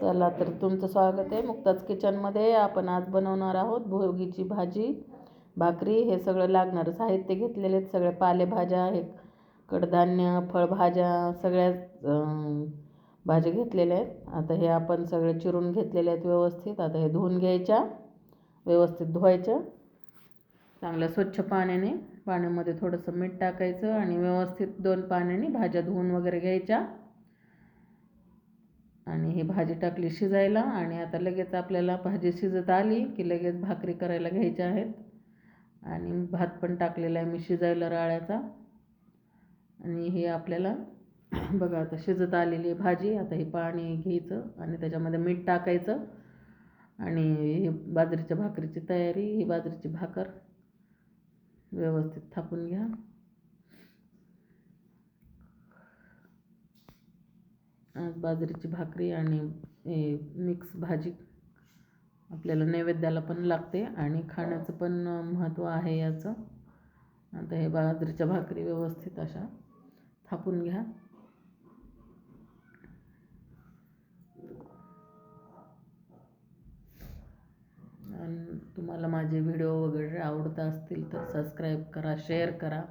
चला तर तुमचं स्वागत आहे. मुक्ताज किचनमध्ये आपण आज बनवणार आहोत भोगीची भाजी भाकरी. हे सगळं लागणारं साहित्य घेतलेले आहेत. सगळ्या पालेभाज्या हे कडधान्य फळभाज्या सगळ्या भाज्या घेतलेल्या आहेत. आता हे आपण सगळे चिरून घेतलेले आहेत व्यवस्थित. आता हे धुवून घ्यायच्या व्यवस्थित धुवायच्या. चांगल्या स्वच्छ पाण्याने पाण्यामध्ये थोडंसं मीठ टाकायचं आणि व्यवस्थित दोन पाण्याने भाज्या धुवून वगैरे घ्यायच्या. आणि ही भाजी टाकली शिजायला आणि आता लगेच आपल्याला भाजी शिजत आली की लगेच भाकरी करायला घ्यायच्या आहेत. आणि भात पण टाकलेला आहे मी शिजायला राळ्याचा. आणि हे आपल्याला बघा आता शिजत आलेली आहे भाजी. आता हे पाणी घ्यायचं आणि त्याच्यामध्ये मीठ टाकायचं. आणि हे बाजरीच्या भाकरीची तयारी ही बाजरीची भाकर व्यवस्थित थापून घ्या आज बाजरीची भाकरी आणि हे मिक्स भाजी. आपल्याला नैवेद्याला पण लागते आणि खाण्याचं पण महत्त्व आहे याचं. आता हे बाजरीच्या भाकरी व्यवस्थित अशा थापून घ्या. आणि तुम्हाला माझे व्हिडिओ वगैरे आवडत असतील तर सबस्क्राईब करा शेअर करा.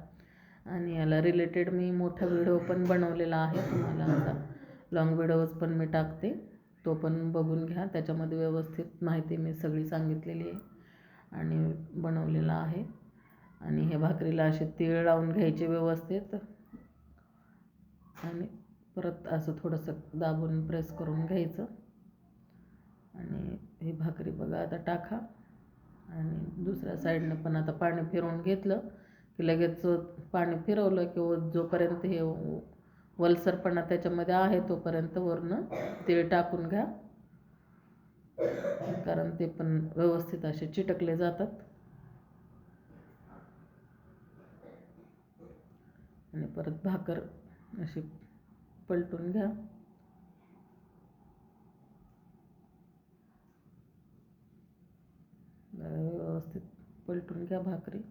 आणि याला रिलेटेड मी मोठा व्हिडिओ पण बनवलेला आहे तुम्हाला आता. लॉंग व्हिडिओज पण मी टाकते. तो पण बघून घ्या. त्याच्यामध्ये व्यवस्थित माहिती मी सगळी सांगितलेली आहे आणि बनवलेला आहे. आणि हे भाकरीला असे तीळ लावून घ्यायचे व्यवस्थित. आणि परत असं थोडंसं दाबून प्रेस करून घ्यायचं. आणि ही भाकरी बघा आता टाका. आणि दुसऱ्या साईडनं पण आता पाणी फिरवून घेतलं की लगेच पाणी फिरवलं की व- जोपर्यंत हे वलसरपणा त्याच्यामध्ये आहे तोपर्यंत वरनं तेल टाकून घ्या. कारण ते पण व्यवस्थित असे चिटकले जातात. आणि परत भाकर अशी पलटून घ्या. व्यवस्थित पलटून घ्या भाकरी.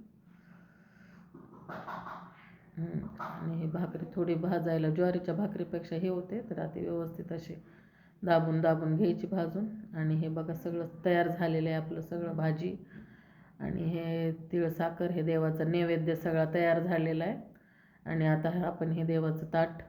आणि हे भाकरी थोडी भाजायला ज्वारीच्या भाकरीपेक्षा हे होते तर आता व्यवस्थित असे दाबून दाबून घ्यायची भाजून. आणि हे बघा सगळं तयार झालेलं आहे आपलं सगळं भाजी. आणि हे तिळ साखर हे देवाचा नैवेद्य सगळा तयार झालेला आहे. आणि आता आपण हे देवाचं ताट